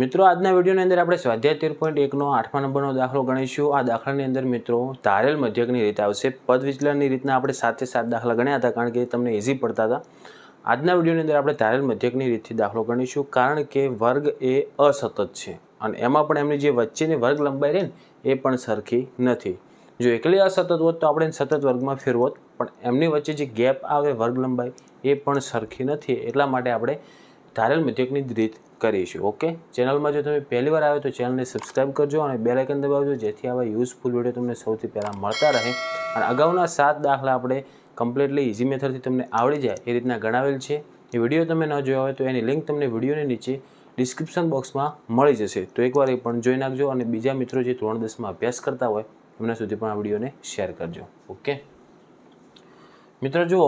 મિત્રો, આજના વિડીયોની અંદર આપણે સ્વાધ્યાય તેર પોઈન્ટ એકનો આઠમા નંબરનો દાખલો ગણીશું. આ દાખલાની અંદર મિત્રો, ધારેલ મધ્યકની રીત આવશે. પદ વિચલનની રીતના આપણે સાતે સાત દાખલા ગણ્યા હતા, કારણ કે તમને ઇઝી પડતા હતા. આજના વિડીયોની અંદર આપણે ધારેલ મધ્યકની રીતથી દાખલો ગણીશું, કારણ કે વર્ગ એ અસતત છે. અને એમાં પણ એમની જે વચ્ચેની વર્ગ લંબાઈ રહે ને, એ પણ સરખી નથી. જો એકલી અસતત હોત તો આપણે સતત વર્ગમાં ફેરવોત, પણ એમની વચ્ચે જે ગેપ આવે વર્ગ લંબાઈ, એ પણ સરખી નથી. એટલા માટે આપણે ધારેલ મધ્યકની રીત કરીશું, ઓકે? ચેનલમાં જો તમે પહેલી વાર આવ્યો તો ચેનલને સબસ્ક્રાઈબ કરજો અને બે લાઇકન દબાવજો, જેથી આવા યુઝફુલ વીડિયો તમને સૌથી પહેલાં મળતા રહે. અને અગાઉના સાત દાખલા આપણે કમ્પ્લીટલી ઇઝી મેથડથી તમને આવડી જાય એ રીતના ગણાવેલ છે. એ વીડિયો તમે ન જોયા હોય તો એની લિંક તમને વિડીયોની નીચે ડિસ્ક્રિપ્શન બોક્સમાં મળી જશે. તો એકવાર એ પણ જોઈ નાખજો અને બીજા મિત્રો જે ધોરણ દસમાં અભ્યાસ કરતા હોય એમના સુધી પણ આ વિડીયોને શેર કરજો, ઓકે? મિત્રો જુઓ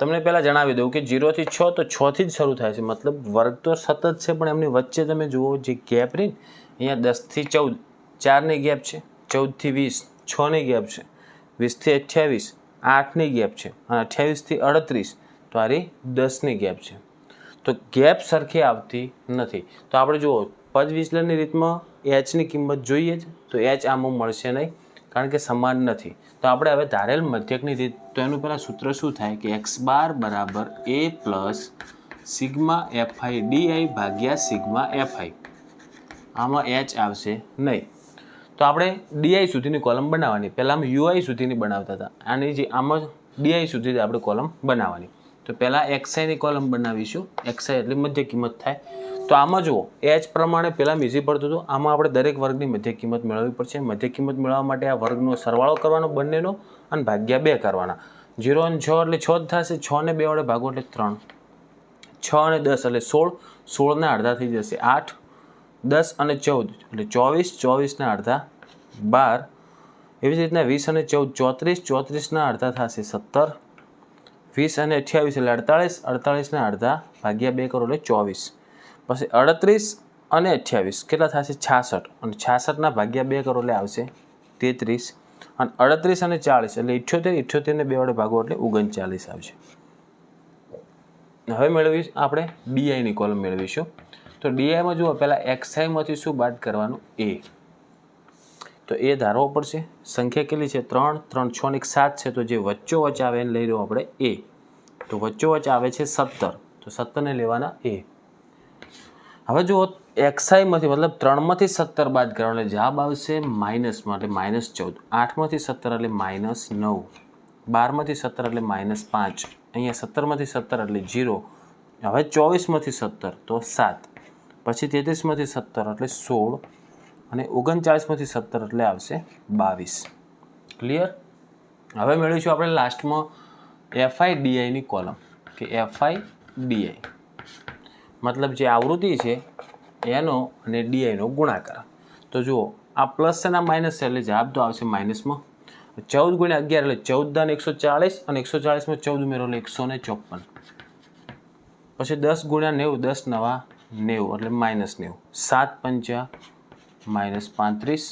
તમને પહેલાં જણાવી દઉં કે જીરોથી છ તો છથી જ શરૂ થાય છે. મતલબ વર્ગ તો સતત છે, પણ એમની વચ્ચે તમે જુઓ જે ગેપ રહી, અહીંયા દસથી ચૌદ ચારની ગેપ છે ચૌદથી વીસ છની ગેપ છે વીસથી અઠ્યાવીસ આઠની ગેપ છે અને અઠ્યાવીસથી અડત્રીસ, તો આ દસની ગેપ છે. તો ગેપ સરખી આવતી નથી. તો આપણે જુઓ, પદ વિચલનની રીતમાં એચની કિંમત જોઈએ જ, તો એચ આમાં મળશે નહીં. કારણ કે સમાન નથી. તો આપણે હવે ધારેલ મધ્યકની રીત, તો એનું પહેલાં સૂત્ર શું થાય કે એક્સ બાર બરાબર A plus sigma FI DI ભાગ્યા સિગ્મા એફઆઈ આમાં એચ આવશે નહીં. તો આપણે ડીઆઈ સુધીની કોલમ બનાવવાની. પહેલાં અમે યુઆઈ સુધીની બનાવતા હતા. આની જે આમાં ડીઆઈ સુધી આપણે કોલમ બનાવવાની. તો પહેલાં એક્સઆઈની કોલમ બનાવીશું. એક્સઆઈ એટલે મધ્ય કિંમત થાય. તો આમાં જુઓ એચ પ્રમાણે પહેલાં ઇઝી પડતું હતું આમાં આપણે દરેક વર્ગની મધ્ય કિંમત મેળવવી પડશે. મધ્ય કિંમત મેળવવા માટે આ વર્ગનો સરવાળો કરવાનો બંનેનો અને ભાગ્યા બે કરવાના. જીરો અને છ એટલે છ જ થશે. છ ને બે વડે ભાગો એટલે ત્રણ. છ અને દસ એટલે સોળ. સોળના અડધા થઈ જશે આઠ. દસ અને ચૌદ એટલે ચોવીસ. ચોવીસના અડધા બાર. એવી જ રીતના વીસ અને ચૌદ ચોત્રીસ. ચોત્રીસના અડધા થશે સત્તર. વીસ અને અઠ્યાવીસ એટલે અડતાળીસ. અડતાળીસના અડધા ભાગ્યા બે કરો એટલે ચોવીસ. પછી અડત્રીસ અને અઠ્યાવીસ. કેટલા થશે? છાસઠ. અને છાસઠના ભાગ્યા બે કરો એટલે આવશે તેત્રીસ. અને અડત્રીસ અને ચાળીસ એટલે ઇઠ્યોતેર. ઇઠ્યોતેરને બે વડે ભાગો એટલે ઓગણચાલીસ આવશે. હવે મેળવી આપણે ડીઆઈની કોલમ મેળવીશું. તો ડીઆઈમાં જુઓ, પહેલાં એક્સઆઈમાંથી શું બાદ કરવાનું? એ તો એ ધારવો પડશે. સંખ્યા કેટલી છે? ત્રણ. ત્રણ છ ને એક સાત છે. તો જે વચ્ચો વચ્ચ આવે એને લઈ રહ્યો આપણે એ તો વચ્ચો વચ્ચ આવે છે સત્તર. તો સત્તરને લેવાના એ હવે જુઓ એક્સઆઈમાંથી મતલબ ત્રણમાંથી સત્તર બાદ કરો એટલે જવાબ આવશે માઇનસમાં એટલે માઇનસ ચૌદ. આઠમાંથી સત્તર એટલે માઇનસ નવ. બારમાંથી સત્તર એટલે માઇનસ પાંચ. અહીંયા સત્તરમાંથી સત્તર એટલે જીરો હવે ચોવીસમાંથી સત્તર, તો સાત. પછી તેત્રીસમાંથી સત્તર એટલે સોળ. અને ઓગણચાળીસમાંથી સત્તર એટલે આવશે બાવીસ. ક્લિયર હવે મેળવીશું આપણે લાસ્ટમાં એફઆઈ ડીઆઈની કોલમ કે એફઆઈ ડીઆઈ મતલબ જે આવૃત્તિ છે, એનો અને ડીઆઈનો ગુણાકાર. તો જુઓ, આ પ્લસ છે ને માઇનસ છે, એટલે જવાબ તો આવશે માઇનસમાં ચૌદ ગુણ્યા અગિયાર એટલે ચૌદ દાન એકસો ચાલીસ અને એકસો ચાલીસમાં ચૌદ ઉમેરો એટલે એકસો ને ચોપન. પછી દસ ગુણ્યા નેવું, દસ નવા નેવું, એટલે માઇનસ નેવું. સાત પંચા માઇનસ પાંત્રીસ.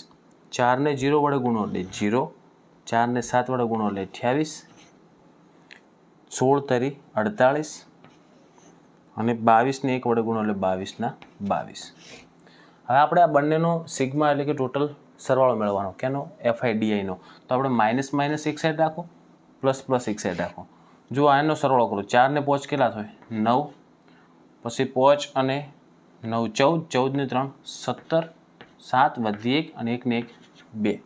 ચારને જીરો વડે ગુણો એટલે જીરો. ચારને સાત વડે ગુણો એટલે અઠ્યાવીસ. સોળ તરી અડતાળીસ. અને બાવીસને એક વડે ગુણો એટલે બાવીસના બાવીસ. હવે આપણે આ બંનેનો સિગ્મા એટલે કે ટોટલ સરવાળો મેળવવાનો, કેનો? એફઆઈડીઆઈનો તો આપણે માઇનસ માઇનસ એક સાઈડ રાખો, પ્લસ પ્લસ એક સાઈડ રાખો. જો આનો સરવાળો કરો, ચારને પોચ કેટલા થાય? નવ. પછી પોચ અને નવ, ચૌદ. ચૌદને ત્રણ, સત્તર. સાત વધી એક અને એકને એક બે.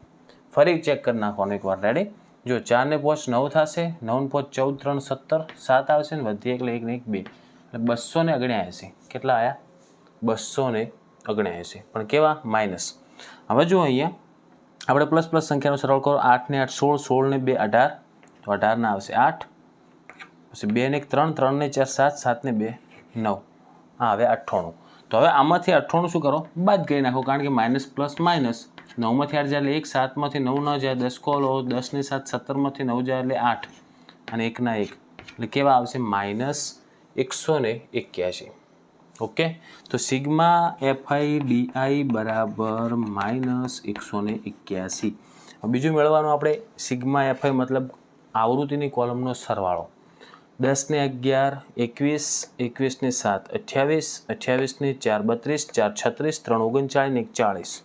ફરી ચેક કરી નાખવાનું એકવાર રેડી જો ચારને પોચ નવ થશે, નવને પોચ ચૌદ, ત્રણ સત્તર. સાત આવશે ને વધી એટલે એકને એક બે. એટલે બસો ને ઓગણ્યાએંસી કેટલા આવ્યા બસો ને ઓગણ્યાએંસી પણ કેવા? માઇનસ. હવે જો અહીંયા આપણે પ્લસ પ્લસ સંખ્યાનો સરળ કરો આઠ ને આઠ, સોળ સોળ ને બે, અઢાર. તો અઢારના આવશે આઠ. પછી બે ને એક, ત્રણ ત્રણ ને ચાર, સાત સાત ને બે, નવ. હા હવે અઠ્ઠાણું. તો હવે આમાંથી અઠ્ઠાણું શું કરો? બાદ કરી નાખો, કારણ કે માઇનસ પ્લસ માઇનસ. નવમાંથી આઠ જાય એટલે એક, સાતમાંથી નવ ન જાય, દસ કોલો દસ ને સાત, સત્તરમાંથી નવ જાય એટલે આઠ. અને એકના એક. એટલે કેવા આવશે? માઇનસ એકસો ને એક્યાસી ઓકે? તો સિગ્મા એફઆઈ ડીઆઈ બરાબર માઇનસ એકસો ને એક્યાસી બીજું મેળવવાનું આપણે સિગ્મા એફઆઈ મતલબ આવૃત્તિની કોલમનો સરવાળો. દસને અગિયાર, એકવીસ, એકવીસને સાત, અઠ્યાવીસ, અઠ્યાવીસને ચાર, બત્રીસ, ચાર, છત્રીસ, ત્રણ, ઓગણચાળીસ ને ચાળીસ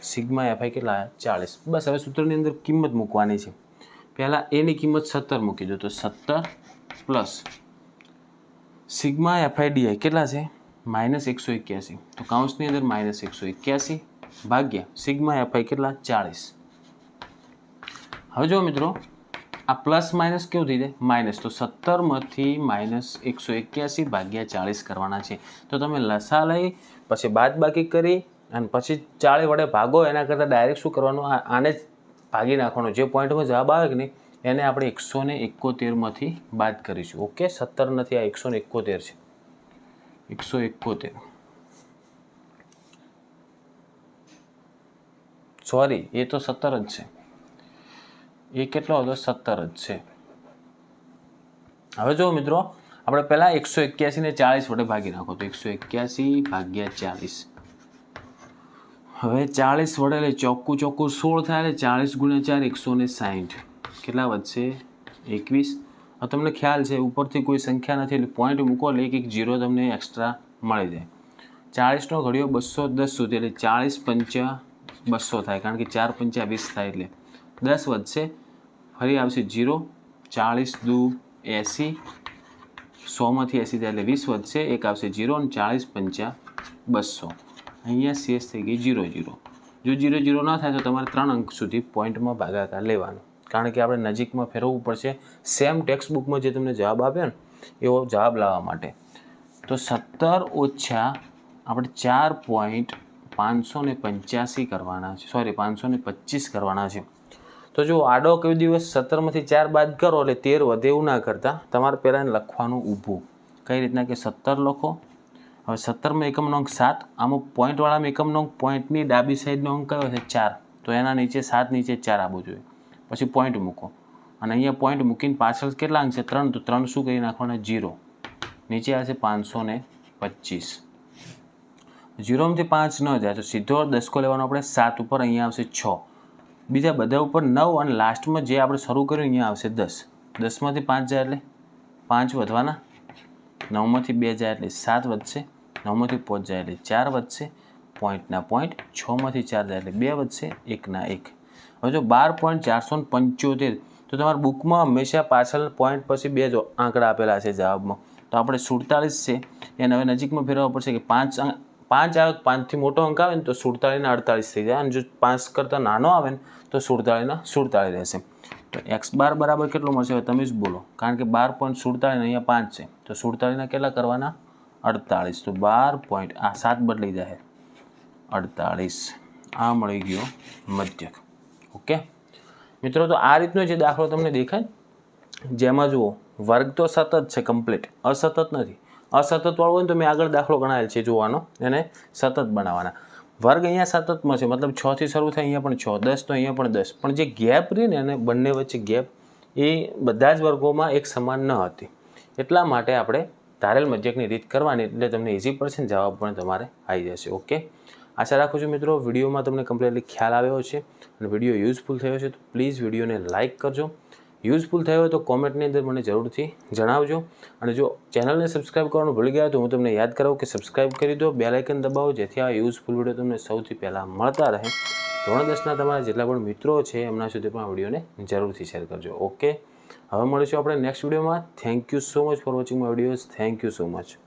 સિગ્મા એફઆઈ કેટલા ચાળીસ. બસ હવે સૂત્રની અંદર કિંમત મૂકવાની છે. પહેલાં એની કિંમત સત્તર મૂકી દો તો સત્તર પ્લસ સિગ્મા એફઆઈડીઆઈ કેટલા છે? માઇનસ એકસો એક્યાસી. તો કાઉન્સની અંદર માઇનસ એકસો એક્યાસી ભાગ્યા સિગ્મા એફઆઈ કેટલા? ચાળીસ. હવે જો મિત્રો, આ પ્લસ માઇનસ કેવું થઈ જાય માઇનસ તો સત્તરમાંથી માઇનસ એકસો એક્યાસી ભાગ્યા ચાળીસ કરવાના છે. તો તમે લસા લઈ, પછી બાદ બાકી કરી, અને પછી ચાળી વડે ભાગો, એના કરતાં ડાયરેક્ટ શું કરવાનું? આને જ ભાગી નાખવાનો. જે પોઈન્ટમાં જવાબ આવે કે નહીં? એને આપણે એકસો ને એકોતેરમાંથી બાદ કરીશું. ઓકે? સત્તર નથી આ એકસો ને એકોતેર છે. એકસો એકોતેર. સોરી એ તો સત્તર જ છે. એ કેટલો હતો? સત્તર જ છે. હવે જો મિત્રો, આપણે પહેલાં એકસો એક્યાસીને ચાળીસ વડે ભાગી નાખો. તો એકસો એક્યાસી ભાગ્યા ચાલીસ હવે ચાળીસ વડે એટલે ચોખ્ખું ચોખ્ખું સોળ થાય એટલે ચાળીસ ગુણ્યા ચાર એકસો ને સાહીઠ. કેટલા વધશે? એકવીસ? તમને ખ્યાલ છે, ઉપરથી કોઈ સંખ્યા નથી, એટલે પોઈન્ટ મૂકો એટલે એક જીરો તમને એક્સ્ટ્રા મળી જાય. ચાળીસનો ઘડિયો બસો દસ સુધી, એટલે ચાળીસ પંચા બસો થાય, કારણ કે ચાર પંચા વીસ થાય એટલે. દસ વધશે, ફરી આવશે જીરો ચાળીસ દુ એંસી, સોમાંથી એંસી થાય એટલે વીસ વધશે, એક આવશે જીરો અને ચાળીસ પંચા બસો. અહીંયા શેષ થઈ ગઈ જીરો જીરો જો જીરો જીરો ના થાય તો તમારે ત્રણ અંક સુધી પોઈન્ટમાં ભાગાકાર લેવાનો. કારણ કે આપણે નજીકમાં ફેરવવું પડશે. સેમ ટેક્સ્ટ બુકમાં જે તમને જવાબ આપ્યો ને, એવો જવાબ લાવવા માટે. તો સત્તર ઓછા આપણે ચાર પોઈન્ટ પાંચસો ને પંચ્યાસી કરવાના છે. સોરી પાંચસો ને પચીસ કરવાના છે. તો જો આડો કયો દિવસ સત્તરમાંથી ચાર બાદ કરો એટલે તેર વધે એવું ના કરતા. તમારે પહેલાં લખવાનું ઊભું. કઈ રીતના કે સત્તર લખો? હવે સત્તરમાં એકમનો અંક સાત, આમાં પોઈન્ટવાળામાં એકમનો અંક પોઈન્ટની ડાબી સાઈડનો અંક કયો છે? ચાર. તો એના નીચે સાત, નીચે ચાર આવવો જોઈએ. પછી પોઈન્ટ મૂકો. અને અહીંયા પોઈન્ટ મૂકીને પાછળ કેટલા અંક છે? ત્રણ. તો ત્રણ શું કરી નાખવાના? જીરો નીચે આવશે પાંચસો ને પચીસ. જીરોમાંથી પાંચ ન જાય, તો સીધો દસકો લેવાનો આપણે સાત ઉપર અહીંયા આવશે છ. બીજા બધા ઉપર નવ અને લાસ્ટમાં જે આપણે શરૂ કર્યું અહીંયા આવશે દસ. દસમાંથી પાંચ જાય એટલે પાંચ વધવાના. નવમાંથી બે જાય એટલે સાત વધશે. નવમાંથી પાંચ જાય એટલે ચાર વધશે. પોઈન્ટના પોઈન્ટ છમાંથી ચાર જાય એટલે બે વધશે. એકના એક. હવે જો બાર પોઈન્ટ ચારસો ને પંચોતેર, તો તમારા બુકમાં હંમેશા પાછળ પોઈન્ટ પછી બે જો આંકડા આપેલા છે જવાબમાં. તો આપણે સુડતાલીસ છે. એને હવે નજીકમાં ફેરવવા પડશે કે પાંચ પાંચ આવે પાંચથી મોટો અંક આવે ને તો સુડતાળીના અડતાલીસ થઈ જાય. અને જો પાંચ કરતાં નાનો આવે ને તો સુડતાળીના સુડતાળીસ રહેશે. તો એક્સ બાર બરાબર કેટલો મળશે? હવે તમે જ બોલો. કારણ કે બાર પોઈન્ટ સુડતાળીસ અહીંયા પાંચ છે. તો સુડતાળીના કેટલા કરવાના? અડતાળીસ તો બાર પોઈન્ટ આ સાત બદલાઈ જાય અડતાળીસ આ મળી ગયો મધ્યક. ઓકે? મિત્રો, તો આ રીતનો જે દાખલો તમને દેખાય જેમાં જુઓ, વર્ગ તો સતત છે કમ્પ્લીટ અસતત નથી. અસતતવાળો હોય ને તો મેં આગળ દાખલો ગણાયેલ છે, જોવાનો, એને સતત બનાવવાના. વર્ગ અહીંયા સતતમાં છે, મતલબ છથી શરૂ થાય, અહીંયા પણ છ, દસ તો અહીંયા પણ દસ. પણ જે ગેપ રહી ને એને બંને વચ્ચે ગેપ, એ બધા જ વર્ગોમાં એક સમાન ન હતી. એટલા માટે આપણે ધારેલ મજેકની રીત કરવાની, એટલે તમને ઇઝી પડશે જવાબ પણ તમારે આવી જશે, ઓકે? આશા રાખું છું મિત્રો, વિડીયોમાં તમને કમ્પ્લીટલી ખ્યાલ આવ્યો છે અને વીડિયો યુઝફુલ થયો છે તો પ્લીઝ વિડીયોને લાઇક કરજો. યુઝફુલ થયો હોય તો કોમેન્ટની અંદર મને જરૂરથી જણાવજો. અને જો ચેનલને સબસ્ક્રાઇબ કરવાનું ભૂલી ગયા તો હું તમને યાદ કરાવું કે સબસ્ક્રાઇબ કરી દો બેલાઇકન દબાવો, જેથી આ યુઝફુલ વીડિયો તમને સૌથી પહેલાં મળતા રહે. ધોરણ દસના તમારા જેટલા પણ મિત્રો છે, એમના સુધી પણ આ વિડીયોને જરૂરથી શેર કરજો. ઓકે હવે મળીશું આપણે નેક્સ્ટ વિડીયોમાં. Thank you so much for watching my videos thank you so much